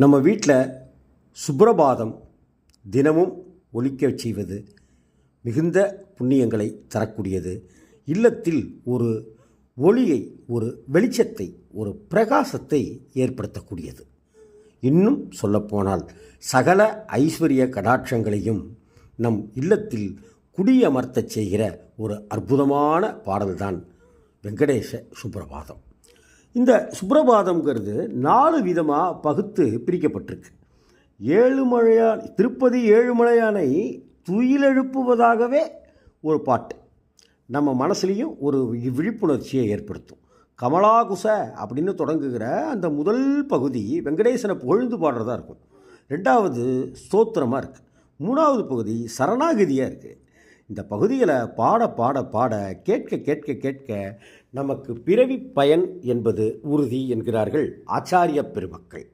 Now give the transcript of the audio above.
நம்ம வீட்டில் சுப்ரபாதம் தினமும் ஒலிக்கச் செய்வது மிகுந்த புண்ணியங்களை தரக்கூடியது. இல்லத்தில் ஒரு ஒளியை ஒரு வெளிச்சத்தை ஒரு பிரகாசத்தை ஏற்படுத்தக்கூடியது. இன்னும் சொல்லப்போனால் சகல ஐஸ்வர்ய கடாட்சங்களையும் நம் இல்லத்தில் குடியமர்த்தச் செய்கிற ஒரு அற்புதமான பாடல்தான் வெங்கடேச சுப்ரபாதம். இந்த சுப்ரபாதம்ங்கிறது நாலு விதமாக பகுத்து பிரிக்கப்பட்டிருக்கு. ஏழுமலையான் திருப்பதி ஏழுமலையானை துயிலெழுப்புவதாகவே ஒரு பாட்டு. நம்ம மனசுலேயும் ஒரு விழிப்புணர்ச்சியை ஏற்படுத்தும். கமலாகுச அப்படின்னு தொடங்குகிற அந்த முதல் பகுதி வெங்கடேசனை பொழுது பாடுறதா இருக்கும். ரெண்டாவது ஸ்தோத்திரமாக இருக்குது மூணாவது பகுதி சரணாகதியாக இருக்குது இந்த பகுதிகளை பாட பாட பாட கேட்க கேட்க கேட்க நமக்கு பிறவி பயன் என்பது உறுதி என்கிறார்கள் ஆச்சாரிய பெருமக்கள்.